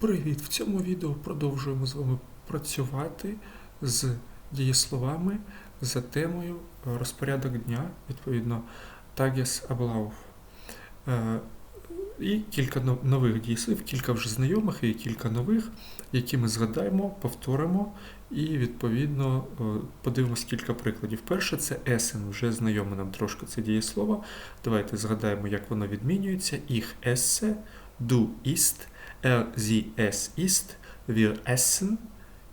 Привіт! В цьому відео продовжуємо з вами працювати з дієсловами за темою е, розпорядок дня, відповідно, Ablauf. Е, І кілька нових дієслів, кілька вже знайомих і кілька нових, які ми згадаємо, повторимо і, відповідно, е, подивимось кілька прикладів. Перше це есен, вже знайоме нам трошки це дієслово. Давайте згадаємо, як воно відмінюється. Їх esse, du ist, Er, sie, es ist, wir essen,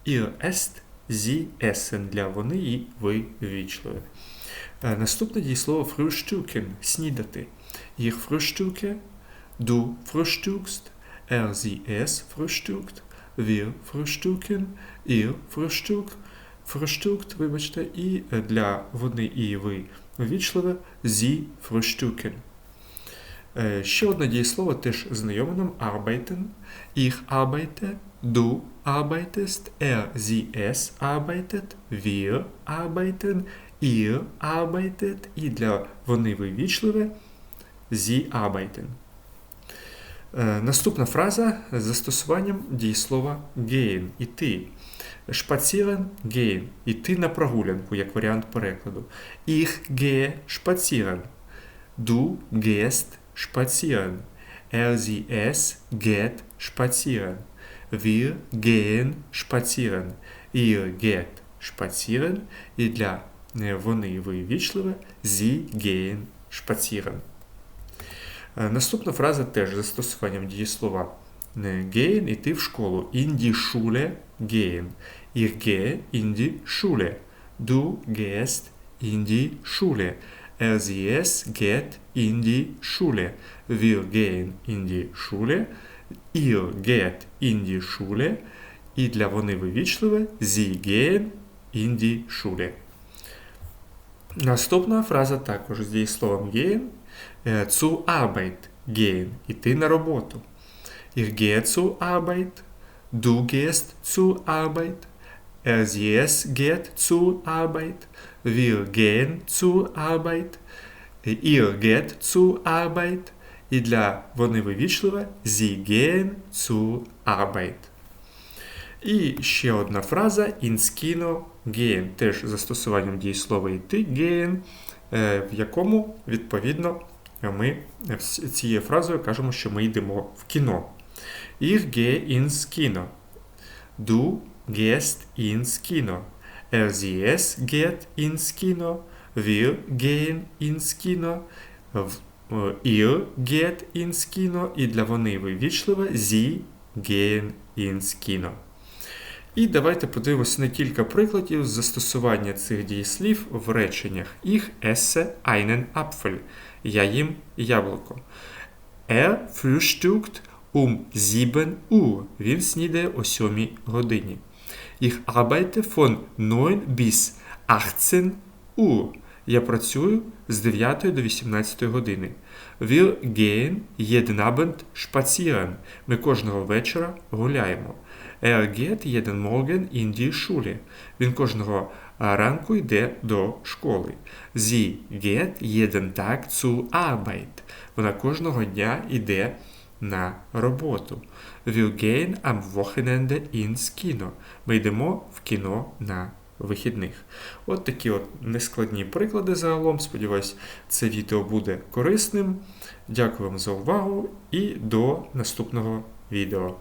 ihr esst, sie essen для вони і ви вічливі. Е, Наступне дієслово frühstücken – снідати. Їх frühstücke, du frühstückst, er, sie, es frühstückt, wir frühstücken, ihr frühstück, frühstückt, вибачте, і е, для вони і ви вічливе sie frühstücken. Е, Ще одне дієслово теж знайоме нам arbeiten. Ich arbeite, du arbeitest, er, sie, es arbeitet, wir arbeiten, ihr arbeitet і для вони ви вічливе sie arbeiten. Е, Наступна фраза з застосуванням дієслова gehen – іти. Spazieren gehen – іти на прогулянку, як варіант перекладу. Ich gehe spazieren. Du gehst spazieren. Er, es geht spazieren. Wir gehen spazieren. Ihr geht spazieren. І для е, вони ви вічливе sie gehen spazieren. Е, Наступна фраза теж з застосуванням дієслова е, gehen – іти в школу. In die Schule gehen. Ich gehe in die Schule. Du gehst in die Schule. Er, sie, es geht in die Schule. Wir gehen in die Schule. Ihr geht in die Schule. І для вони вивічливе Sie gehen in die Schule. Наступна фраза також з дієсловом gehen. Е, Zu Arbeit gehen. Іти на роботу. Ich gehe zur Arbeit. Du gehst zur Arbeit. Sie, geht zur Arbeit. Wir gehen zur Arbeit. Ihr geht zur Arbeit. І для вони вивічливе Sie gehen zur Arbeit. І ще одна фраза інскіно gehen, теж застосуванням дієслова йти gehen, е, в якому, відповідно, ми цією фразою кажемо, що ми йдемо в кіно. Ich gehe ins Kino. Du gehst ins Kino. Es geht ins Kino. Wir gehen ins Kino. Е, Ihr geht ins Kino. І для вони вивічливе Sie gehen ins Kino. І давайте подивимося на кілька прикладів застосування цих дієслів в реченнях. Ich esse einen Apfel. Я їм яблуко. Er frühstückt um 7 Uhr. Він снідає о 7 годині. Ich arbeite von 9 bis 18 Uhr. Я працюю з 9 до 18 години. Wir gehen jeden Abend spazieren. Ми кожного вечора гуляємо. Er geht jeden Morgen in die Schule. Він кожного ранку йде до школи. Sie geht jeden Tag zur Arbeit. Вона кожного дня йде на роботу. Wir gehen am Wochenende ins Kino. Ми йдемо в кіно на вихідних. От такі от нескладні приклади загалом. Сподіваюсь, це відео буде корисним. Дякую вам за увагу і до наступного відео.